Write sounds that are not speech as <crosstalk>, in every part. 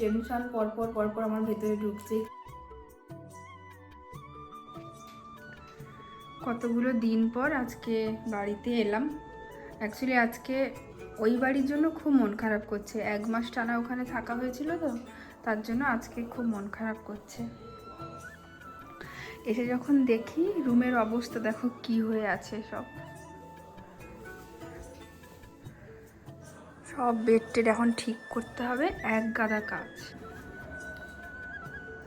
Tension পরপর পরপর আমার ভেতরে ঢুকছে। কতগুলো দিন পর আজকে বাড়িতে এলাম। অ্যাকচুয়ালি আজকে ওই বাড়ির জন্য খুব মন খারাপ করছে। এক মাস টানা ওখানে থাকা হয়েছিল তো, তার জন্য আজকে খুব মন খারাপ করছে। এসে যখন দেখি রুমের অবস্থা, দেখো কি হয়ে আছে সব। সব বেড টেড এখন ঠিক করতে হবে, এক গাদা কাজ।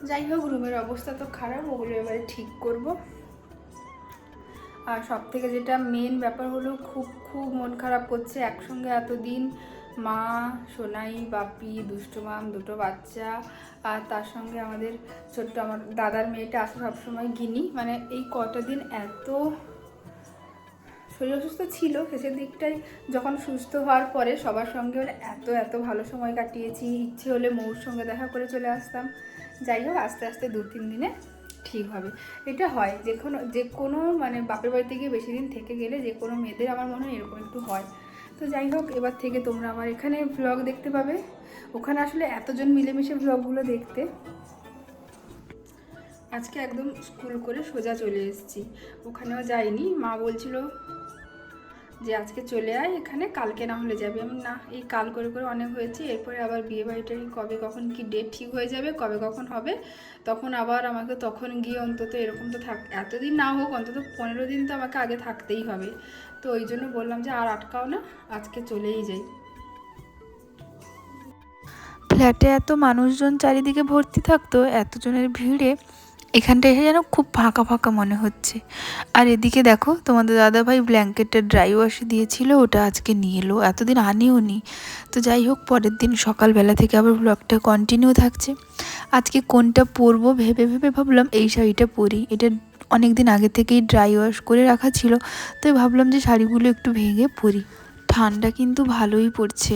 যাই হোক, রুমের অবস্থা তো খারাপ, ওগুলো এবারে ঠিক করব। আর সব থেকে যেটা মেন ব্যাপার হলো, খুব খুব মন খারাপ করছে একসঙ্গে এতদিন। মা, সোনাই বাপি দুষ্টু মাম, দুটো বাচ্চা, আর তার সঙ্গে আমাদের ছোট্ট আমার দাদার মেয়েটা আসে সবসময় গিনি। মানে এই কটা দিন এত শরীর অসুস্থ ছিল, শেষের দিকটাই যখন সুস্থ হওয়ার পরে সবার সঙ্গে মানে এত এত ভালো সময় কাটিয়েছি, ইচ্ছে হলে মৌর সঙ্গে দেখা করে চলে আসতাম। যাই হোক, আস্তে আস্তে দু, তিন দিনে ঠিক হবে। এটা হয়, যে কোনো যে কোনো মানে বাপের বাড়িতে গিয়ে বেশি দিন থেকে গেলে যে কোনো মেয়েদের আমার মনে হয় এরকম একটু হয়। তো যাই হোক, এবার থেকে তোমরা আমার এখানে ভ্লগ দেখতে পাবে। ওখানে আসলে এতজন মিলেমিশে ভ্লগগুলো দেখতে। আজকে একদম স্কুল করে সোজা চলে এসেছি। ওখানেও যাইনি, মা বলছিল যে আজকে চলে আয় এখানে, কালকে না হলে যাবে। আমি না, এই কাল করে করে অনেক হয়েছে, এরপরে আবার বিয়ে বাড়িটা কবে কখন কি ডেট ঠিক হয়ে যাবে, কবে কখন হবে? তখন আবার আমাকে তখন গিয়ে অন্তত এরকম তো থাক, এতদিন না হোক, অন্তত পনেরো দিন তো আমাকে আগে থাকতেই হবে। তো ওই জন্য বললাম যে আর আটকাও না, আজকে চলেই যাই। ফ্ল্যাটে এত মানুষজন চারিদিকে ভর্তি থাকতো, এতজনের ভিড়ে এখানটা এসে যেন খুব ফাঁকা ফাঁকা মনে হচ্ছে। আর এদিকে দেখো, তোমাদের দাদাভাই ব্ল্যাঙ্কেটটা ড্রাই ওয়াশে দিয়েছিল, ওটা আজকে নিয়ে এলো। এতদিন আনিও নি। তো যাই হোক, পরের দিন সকালবেলা থেকে আবার ব্লগটা কন্টিনিউ থাকছে। আজকে কোনটা পরবো ভেবে ভেবে ভাবলাম এই শাড়িটা পরি। এটা অনেক দিন আগে থেকেই ড্রাই ওয়াশ করে রাখা ছিল, তো ভাবলাম যে শাড়িগুলো একটু ভেঙে পরি। ঠান্ডা কিন্তু ভালোই পড়ছে।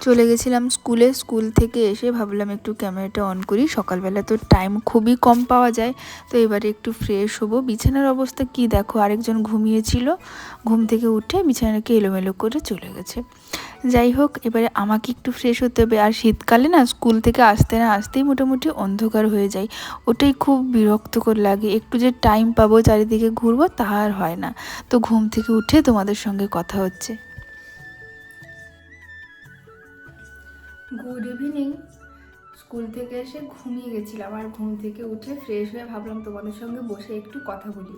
চলে গেছিলাম স্কুলে, স্কুল থেকে এসে ভাবলাম একটু ক্যামেরাটা অন করি। সকালবেলা তো টাইম খুবই কম পাওয়া যায়, তো এবারে একটু ফ্রেশ হব। বিছানার অবস্থা কি দেখো, আরেকজন ঘুমিয়েছিল। ঘুম থেকে উঠে বিছানাকে এলোমেলো করে চলে গেছে। যাই হোক, এবারে আমাকে একটু ফ্রেশ হতে হবে। আর শীতকালে না, স্কুল থেকে আসতে না আসতেই মোটামুটি অন্ধকার হয়ে যায়। ওটাই খুব বিরক্তকর লাগে। একটু যে টাইম পাবো, চারিদিকে ঘুরবো, তা আর হয় না। তো ঘুম থেকে উঠে তোমাদের সঙ্গে কথা হচ্ছে। গুড ইভিনিং স্কুল থেকে এসে ঘুমিয়ে গেছিলাম আর ঘুম থেকে উঠে ফ্রেশ হয়ে ভাবলাম তোমাদের সঙ্গে বসে একটু কথা বলি।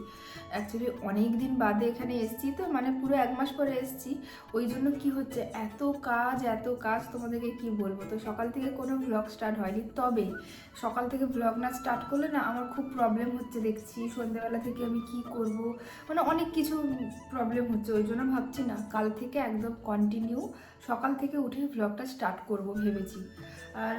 অ্যাকচুয়ালি অনেক দিন বাদে এখানে এসেছি তো মানে পুরো এক মাস পরে এসেছি। ওই জন্য কি হচ্ছে, এত কাজ এত কাজ, তোমাদেরকে কি বলব? তো সকাল থেকে কোনো ভ্লগ স্টার্ট হয়নি। তবে সকাল থেকে ভ্লগ না স্টার্ট করলে না আমার খুব প্রবলেম হচ্ছে দেখছি। সন্ধ্যেবেলা থেকে আমি কি করব? মানে অনেক কিছু প্রবলেম হচ্ছে, ওই জন্য ভাবছি না। কাল থেকে একদম কন্টিনিউ সকাল থেকে উঠে ভ্লগটা স্টার্ট করব ভেবেছি। আর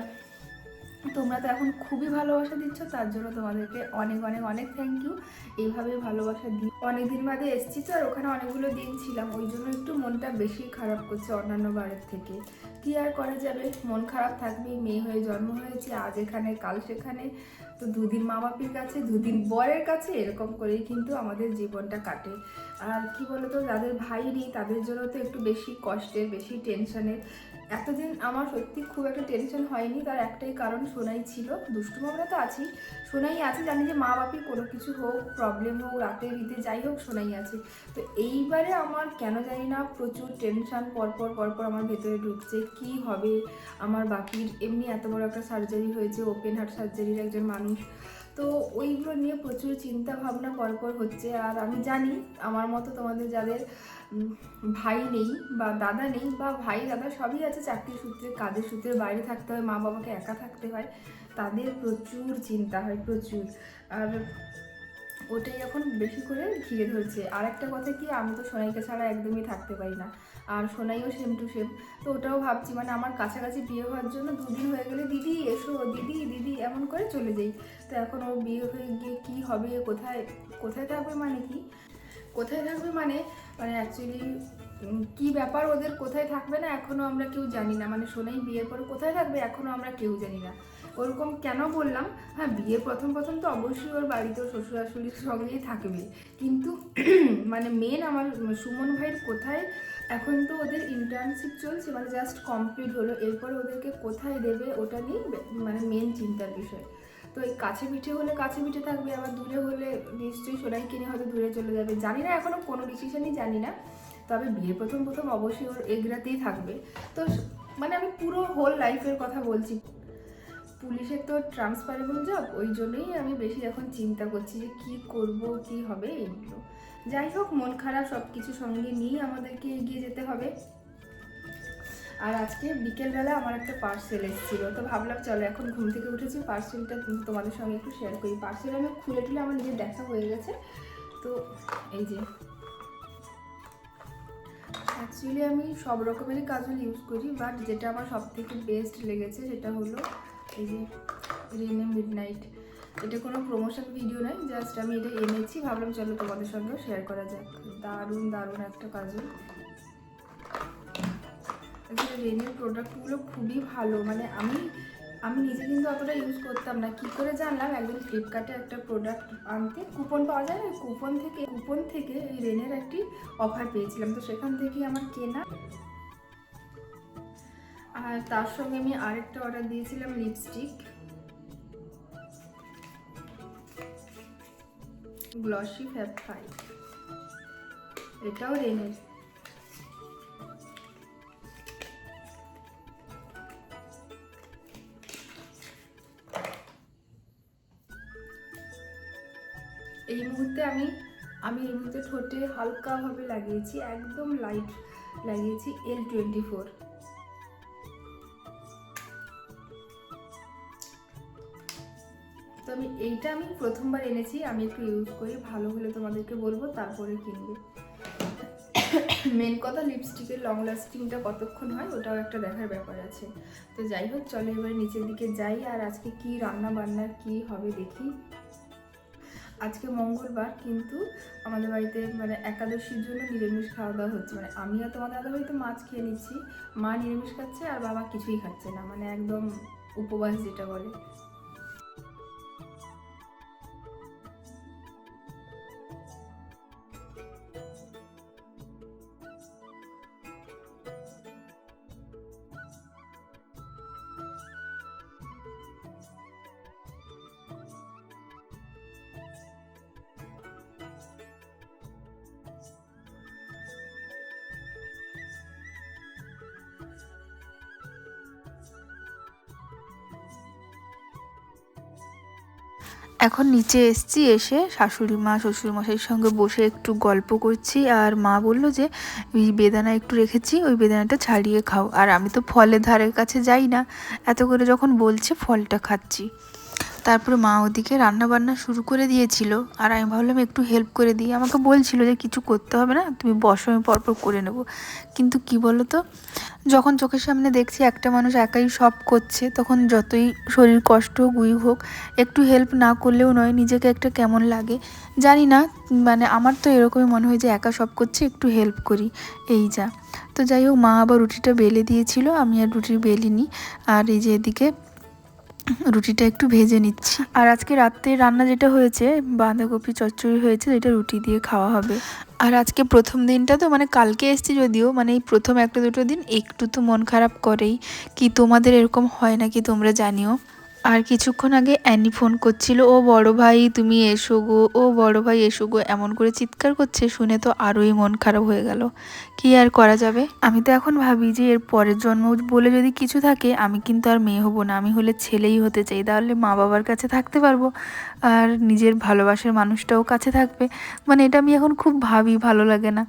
তোমরা তো এখন খুবই ভালোবাসা দিচ্ছ, তার জন্য তোমাদেরকে অনেক অনেক অনেক থ্যাংক ইউ এইভাবে ভালোবাসা দিই। অনেক দিন বাদে এসছি তো, আর ওখানে অনেকগুলো দিন ছিলাম। ওই জন্য একটু মনটা বেশি খারাপ করছে অন্যান্য বারের থেকে। কি আর করা যাবে? মন খারাপ থাকবে মেয়ে হয়ে জন্ম হয়েছে, আজ এখানে, কাল সেখানে। তো দুদিন মা বাপির কাছে, দুদিন বরের কাছে এরকম করেই কিন্তু আমাদের জীবনটা কাটে। আর কি বলতো, যাদের ভাই নেই, তাদের জন্য তো একটু বেশি কষ্টের, বেশি টেনশনের এতদিন আমার সত্যি খুব একটা টেনশন হয়নি, তার একটাই কারণ সোনাই ছিল। দুষ্টু আমরা তো আছি, সোনাই আছে, জানি যে মা বাপির কোনো কিছু হোক প্রবলেম হোক রাতে বিতে যাই হোক, সোনাই আছে। তো এইবারে আমার কেন জানি না প্রচুর টেনশন পরপর পরপর আমার ভেতরে ঢুকছে, কি হবে? আমার বাপির এমনি এত বড় একটা সার্জারি হয়েছে ওপেন হার্ট সার্জারির একজন মানুষ। তো ওইগুলো নিয়ে প্রচুর চিন্তা ভাবনা পরপর হচ্ছে। আর আমি জানি আমার মতো তোমাদের যাদের ভাই নেই বা দাদা নেই বা ভাই, দাদা সবই আছে চাকরি সূত্রে, কাজের সূত্রে বাইরে থাকতে হয় মা বাবাকে একা থাকতে হয়, তাদের প্রচুর চিন্তা হয়, প্রচুর। আর ওটাই এখন বেশি করে ঘিরে ধরছে। আর একটা কথা কি, আমি তো সোনাইকে ছাড়া একদমই থাকতে পারি না। আর সোনাইও সেম টু সেম তো ওটাও ভাবছি মানে আমার কাছাকাছি বিয়ে হওয়ার জন্য দুদিন হয়ে গেলে, দিদি, এসো, দিদি দিদি, এমন করে চলে যাই। তো এখন ও বিয়ে হয়ে গিয়ে কী হবে, কোথায় কোথায় থাকবে মানে কি? কোথায় থাকবে মানে মানে অ্যাকচুয়ালি কি ব্যাপার ওদের কোথায় থাকবে না এখনও আমরা কেউ জানি না। মানে সোনাই বিয়ের পরে কোথায় থাকবে এখনও আমরা কেউ জানি না। ওরকম কেন বললাম? হ্যাঁ বিয়ে প্রথম প্রথম তো অবশ্যই ওর বাড়িতে শ্বশুর শাশুড়ির সঙ্গেই থাকবে। কিন্তু <clears throat> মানে মেন আমার সুমন ভাইয়ের কোথায়? এখন তো ওদের ইন্টার্নশিপ চলছে মানে জাস্ট কমপ্লিট হলো। এরপর ওদেরকে কোথায় দেবে ওটা নিয়ে মানে মেন চিন্তার বিষয়। তো এই কাছে পিঠে হলে কাছে পিঠে থাকবে, আবার দূরে হলে নিশ্চয়ই সোনাই কিনে হয়তো দূরে চলে যাবে। জানি না এখনও কোনো ডিসিশনই জানি না। তবে বিয়ে প্রথম প্রথম অবশ্যই ওর এগরাতেই থাকবে। তো মানে আমি পুরো হোল লাইফের কথা বলছি। পুলিশের তো ট্রান্সফারেবল জব ওই জন্যই আমি বেশি এখন চিন্তা করছি যে কী করব, কি হবে এইগুলো যাই হোক, মন খারাপ সব কিছু সঙ্গে নিয়ে আমাদেরকে এগিয়ে যেতে হবে। আর আজকে বিকেলবেলা আমার একটা পার্সেল এসেছিল, তো ভাবলাম চলো এখন ঘুম থেকে উঠেছি পার্সেলটা তোমাদের সঙ্গে একটু শেয়ার করি। পার্সেল আমি খুলে টুলে আমার নিজের দেখা হয়ে গেছে। তো এই যে অ্যাকচুয়ালি আমি সব রকমেরই কাজল ইউজ করি বাট যেটা আমার সব থেকে বেস্ট লেগেছে সেটা হলো এই যে রেনে মিড নাইট এটা কোনো প্রমোশন ভিডিও নয় জাস্ট আমি এটা এনেছি, ভাবলাম চলো তোমাদের সঙ্গেও শেয়ার করা যাক। দারুণ দারুণ একটা কাজল। রেনের প্রোডাক্টগুলো খুবই ভালো মানে আমি আমি নিজে কিন্তু অতটা ইউজ করতাম না। কি করে জানলাম একদিন ফ্লিপকার্টে একটা প্রোডাক্ট আনতে কুপন পাওয়া যায় কুপন থেকে কুপন থেকে এই রেনের একটি অফার পেয়েছিলাম। তো সেখান থেকেই আমার কেনা। আর তার সঙ্গে আমি আরেকটা অর্ডার দিয়েছিলাম লিপস্টিক গ্লসি ফ্যাব ফাইভ এটাও রেনের এই মুহূর্তে আমি আমি এই মুহূর্তে ঠোঁটে হালকাভাবে লাগিয়েছি, একদম লাইট লাগিয়েছি এল টোয়েন্টি ফোর আমি এইটা আমি প্রথমবার এনেছি, আমি একটু ইউজ করি, ভালো হলে তোমাদেরকে বলব, তারপরে কিনবে। মেন কথা লিপস্টিকের লং লাস্টিংটা কতক্ষণ হয়, ওটাও একটা দেখার ব্যাপার আছে। তো যাই হোক, চলো এবার নিচের দিকে যাই, আর আজকে কি রান্না বান্না, কি হবে দেখি। আজকে মঙ্গলবার, কিন্তু আমাদের বাড়িতে মানে একাদশীর জন্য নিরামিষ খাওয়া দাওয়া হচ্ছে। মানে আমি আর তোমার দাদা বাড়িতে মাছ খেয়ে নিচ্ছি। মা নিরামিষ খাচ্ছে আর বাবা কিছুই খাচ্ছে না। মানে একদম উপবাস যেটা বলে। এখন নিচে এসছি, এসে শাশুড়ি মা, শ্বশুরমশাইয়ের সঙ্গে বসে একটু গল্প করছি। আর মা বলল যে ওই বেদানা একটু রেখেছি, ওই বেদানাটা ছাড়িয়ে খাও। আর আমি তো ফলের ধারের কাছে যাই না, এত করে যখন বলছে, ফলটা খাচ্ছি। তারপরে মা ওদিকে রান্না বান্না শুরু করে দিয়েছিল। আর আমি ভাবলাম একটু হেল্প করে দিই। আমাকে বলছিল যে, কিছু করতে হবে না, তুমি বসো, আমি পরপর করে নেব। কিন্তু কি বলো তো যখন চোখের সামনে দেখছি একটা মানুষ একাই সব করছে, তখন যতই শরীর কষ্ট হোক হোক, একটু হেল্প না করলেও নয়, নিজেকে একটা কেমন লাগে। জানি না মানে আমার তো এরকমই মনে হয় যে, একা সব করছে, একটু হেল্প করি। এই যা। তো যাই হোক, মা আবার রুটিটা বেলে দিয়েছিল, আমি আর রুটি বেলিনি। আর এই যে এদিকে রুটিটা একটু ভেজে নিচ্ছি। আর আজকে রাত্রে রান্না যেটা হয়েছে, বাঁধাকপি চচ্চড়ি হয়েছে, যেটা রুটি দিয়ে খাওয়া হবে। আর আজকে প্রথম দিনটা তো মানে কালকে এসছি যদিও মানে এই প্রথম একটা দুটো দিন একটু তো মন খারাপ করেই। কি তোমাদের এরকম হয় নাকি তোমরা জানিও? আর কিছুক্ষণ আগে অ্যানি ফোন করছিল, ও বড় ভাই, তুমি এসো গো, ও বড় ভাই, এসো গো। এমন করে চিৎকার করছে শুনে তো আরোই মন খারাপ হয়ে গেল। কি আর করা যাবে? আমি তো এখন ভাবি যে এর পরের জন্ম বলে যদি কিছু থাকে, আমি কিন্তু আর মেয়ে হব না, আমি হলে ছেলেই হতে চাই, তাহলে মা বাবার কাছে থাকতে পারব আর নিজের ভালোবাসার মানুষটাও কাছে থাকবে। মানে এটা আমি এখন খুব ভাবি, ভালো লাগে না।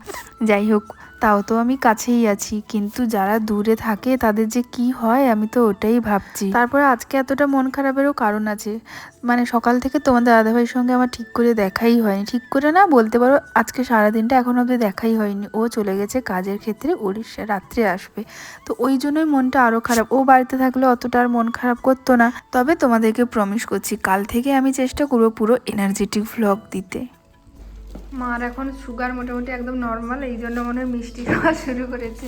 যাই হোক তাও তো আমি কাছেই আছি, কিন্তু যারা দূরে থাকে তাদের যে কি হয় আমি তো ওটাই ভাবছি। তারপরে আজকে এতটা মন খারাপেরও কারণ আছে। মানে সকাল থেকে তোমাদের দাদাভাইয়ের সঙ্গে আমার ঠিক করে দেখাই হয়নি। ঠিক করে না বলতে পারো আজকে সারাদিনটা এখন অবধি দেখাই হয়নি। ও চলে গেছে কাজের ক্ষেত্রে উড়িষ্যা রাত্রে আসবে। তো ওই জন্যই মনটা আরও খারাপ। ও বাড়িতে থাকলে অতটা আর মন খারাপ করতো না। তবে তোমাদেরকে প্রমিস করছি, কাল থেকে আমি চেষ্টা করব পুরো এনার্জেটিক ভ্লগ দিতে। মার এখন সুগার মোটামুটি একদম নর্মাল এই জন্য মনে হয় মিষ্টি খাওয়া শুরু করেছে।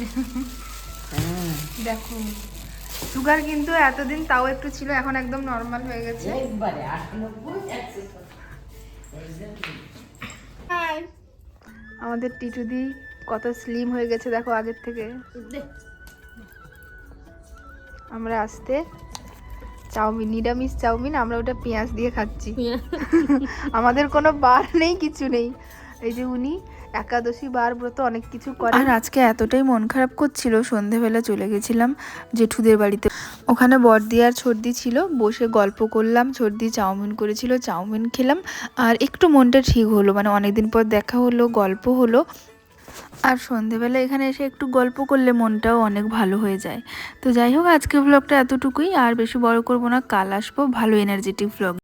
দেখো সুগার কিন্তু এতদিন তাও একটু ছিল এখন একদম নর্মাল হয়ে গেছে। আমাদের টিটুদি কত স্লিম হয়ে গেছে দেখো আগের থেকে। আমরা আসতে চাউমিন নিরামিষ চাউমিন আমরা ওটা পেঁয়াজ দিয়ে খাচ্ছি। <laughs> আমাদের কোনো বার নেই কিছু নেই। এই যে উনি একাদশী বার ব্রত অনেক কিছু করে আর আজকে এতটাই মন খারাপ করছিল সন্ধেবেলা চলে গেছিলাম জেঠুদের বাড়িতে। ওখানে বর্দি আর ছর্দি ছিল বসে গল্প করলাম ছর্দি চাউমিন করেছিল চাউমিন খেলাম আর একটু মনটা ঠিক হলো মানে অনেকদিন পর দেখা হলো গল্প হলো। আর সন্ধেবেলা এখানে এসে একটু গল্প করলে মনটাও অনেক ভালো হয়ে যায়। তো যাই হোক আজকে ব্লগটা এতটুকুই। আর বেশি বড় করব না, কাল আসব ভালো এনার্জেটিক ব্লগ